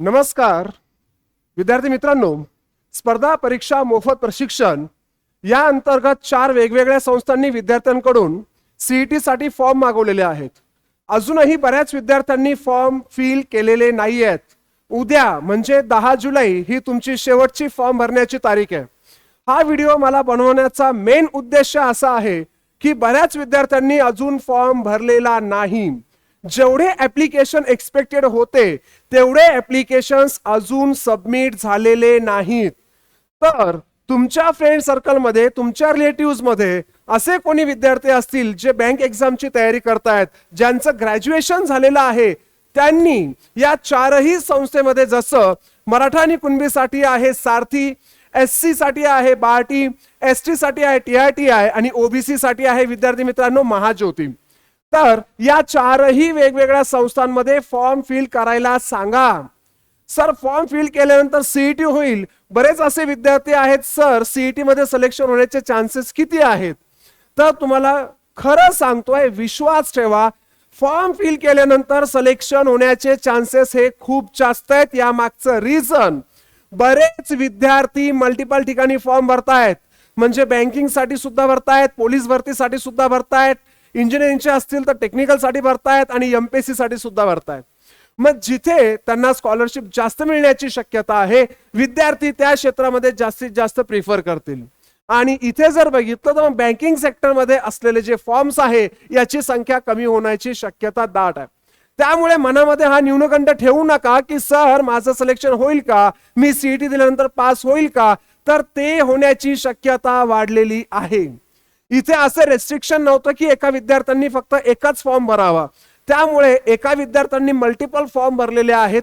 नमस्कार. विद्यार्थी मित्रांनो स्पर्धा परीक्षा मोफत प्रशिक्षण या अंतर्गत चार वेगवेगळ्या संस्थांनी विद्यार्थ्यांकडून सीईटी साठी फॉर्म मागवलेले आहेत. अजूनही बऱ्याच विद्यार्थ्यांनी फॉर्म फिल केलेले नाही आहेत उद्या म्हणजे दहा जुलै ही तुमची शेवटची फॉर्म भरण्याची तारीख आहे. हा व्हिडिओ मला बनवण्याचा मेन उद्देश असा आहे की बऱ्याच विद्यार्थ्यांनी अजून फॉर्म भरलेला नाही. जेवढे ऍप्लिकेशन एक्सपेक्टेड होते तेवढे ऍप्लिकेशन्स अजून सबमिट झालेले नाहीत. तर तुमच्या फ्रेंड सर्कलमध्ये तुमच्या रिलेटिव्हमध्ये असे कोणी विद्यार्थी असतील जे बँक एक्झामची तयारी करतायत ज्यांचं ग्रॅज्युएशन झालेलं आहे त्यांनी या चारही संस्थेमध्ये जसं मराठा आणि कुणबीसाठी आहे सारथी एस सी साठी आहे बार्टी एस टी साठी आहे टी आय टी आय आणि ओबीसी साठी आहे विद्यार्थी मित्रांनो महाज्योती. तर या चारही वेगवेगळ्या संस्थांमध्ये फॉर्म फिल करायला सांगा. सर फॉर्म फिल केल्यानंतर सीईटी होईल. बरेच असे विद्यार्थी आहेत सर. सीईटी मध्ये सिलेक्शन होण्याचे चान्सेस किती आहेत? तर तुम्हाला खरं सांगतोय विश्वास ठेवा. फॉर्म फिल केल्यानंतर सिलेक्शन होण्याचे चान्सेस हे खूप जास्त आहेत. या मागचं रिझन बरेच विद्यार्थी मल्टिपल ठिकाणी फॉर्म भरतायत. म्हणजे बँकिंगसाठी सुद्धा भरतायत पोलीस भरतीसाठी सुद्धा भरतायत. इंजिनिअरिंगचे असतील तर टेक्निकलसाठी भरतायत आणि एम पी एससाठी सुद्धा भरतायत. मग जिथे त्यांना स्कॉलरशिप जास्त मिळण्याची शक्यता आहे विद्यार्थी त्या क्षेत्रामध्ये जास्तीत जास्त प्रिफर करतील. आणि इथे जर बघितलं तर मग बँकिंग सेक्टरमध्ये असलेले जे फॉर्म्स आहे याची संख्या कमी होण्याची शक्यता दाट आहे. त्यामुळे मनामध्ये हा न्यूनगंड ठेवू नका की सर माझं सिलेक्शन होईल का? मी सीईटी दिल्यानंतर पास होईल का? तर ते होण्याची शक्यता वाढलेली आहे. इथे असं रेस्ट्रिक्शन नव्हतं की एका विद्यार्थ्यांनी फक्त एकच फॉर्म भरावा. त्यामुळे एका विद्यार्थ्यांनी मल्टिपल फॉर्म भरलेले आहेत.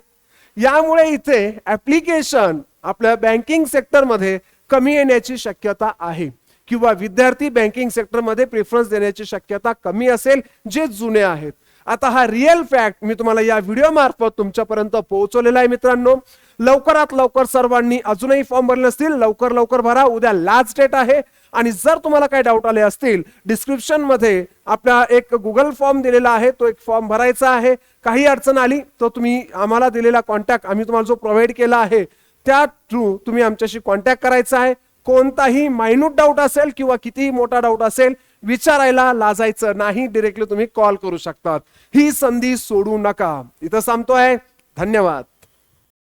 यामुळे इथे ऍप्लिकेशन आपल्या बँकिंग सेक्टरमध्ये कमी येण्याची शक्यता आहे. किंवा विद्यार्थी बँकिंग सेक्टरमध्ये प्रिफरन्स देण्याची शक्यता कमी असेल जे जुने आहेत. आता हा रिअल फॅक्ट मी तुम्हाला या व्हिडिओ मार्फत तुमच्यापर्यंत पोहोचवलेला आहे मित्रांनो. लवकरात लवकर सर्वांनी अजूनही फॉर्म भरले असतील लवकर लवकर भरा. उद्या लास्ट डेट आहे. आणि जर तुम्हाला काही डाऊट आले असतील डिस्क्रिप्शनमध्ये आपला एक गुगल फॉर्म दिलेला आहे तो एक फॉर्म भरायचा आहे. काही अडचण आली तर तुम्ही आम्हाला दिलेला कॉन्टॅक्ट आम्ही तुम्हाला जो प्रोव्हाइड केला आहे त्या थ्रू तुम्ही आमच्याशी कॉन्टॅक्ट करायचा आहे. कोणताही मायन्यूट डाऊट असेल किंवा कितीही मोठा डाऊट असेल विचारायला लाजायचं नाही डिरेक्टली तुम्ही कॉल करू शकतात. ही संधी सोडू नका. इथं सांगतो आहे धन्यवाद.